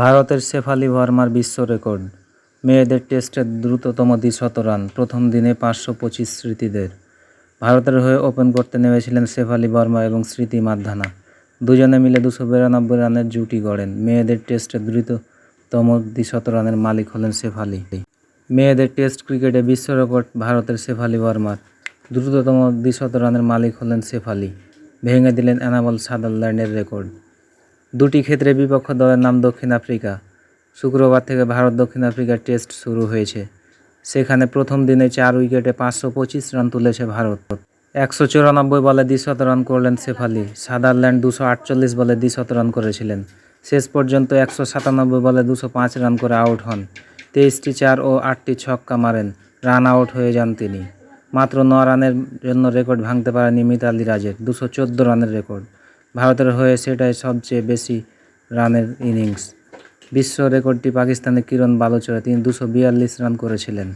ভারতের শেফালি ভার্মার বিশ্ব রেকর্ড। মেয়েদের টেস্টে দ্রুততম দ্বিশত রান, প্রথম দিনে পাঁচশো পঁচিশ স্মৃতিদের। ভারতের হয়ে ওপেন করতে নেমেছিলেন শেফালি বর্মা এবং স্মৃতি মার্ধানা দুজনে মিলে দুশো বিরানব্বই রানের জুটি গড়েন। মেয়েদের টেস্টে দ্রুততম দ্বিশত রানের মালিক হলেন শেফালি। মেয়েদের টেস্ট ক্রিকেটে বিশ্ব রেকর্ড ভারতের শেফালি বর্মার দ্রুততম দ্বিশত রানের মালিক হলেন শেফালি। ভেঙে দিলেন অ্যানাবল সাদারল্যান্ডের রেকর্ড। দুটি ক্ষেত্রে বিপক্ষ দলের নাম দক্ষিণ আফ্রিকা। শুক্রবার থেকে ভারত দক্ষিণ আফ্রিকার টেস্ট শুরু হয়েছে। সেখানে প্রথম দিনে চার উইকেটে পাঁচশো পঁচিশ রান তুলেছে ভারত। একশো চুরানব্বই বলে দ্বিশত রান করলেন শেফালি। সাদারল্যান্ড দুশো আটচল্লিশ বলে দ্বিশত রান করেছিলেন। শেষ পর্যন্ত একশো সাতানব্বই বলে দুশো পাঁচ রান করে আউট হন। তেইশটি চার ও আটটি ছক্কা মারেন। রান আউট হয়ে যান তিনি। মাত্র ন রানের জন্য রেকর্ড ভাঙতে পারেনি মিতালি রাজের। দুশো চোদ্দ রানের রেকর্ড। ভারতের হয়ে সেটাই সবচেয়ে বেশি রানের ইনিংস। বিশ্ব রেকর্ডটি পাকিস্তানের কিরণ বালুচরে তিনি দুশো বিয়াল্লিশ রান করেছিলেন।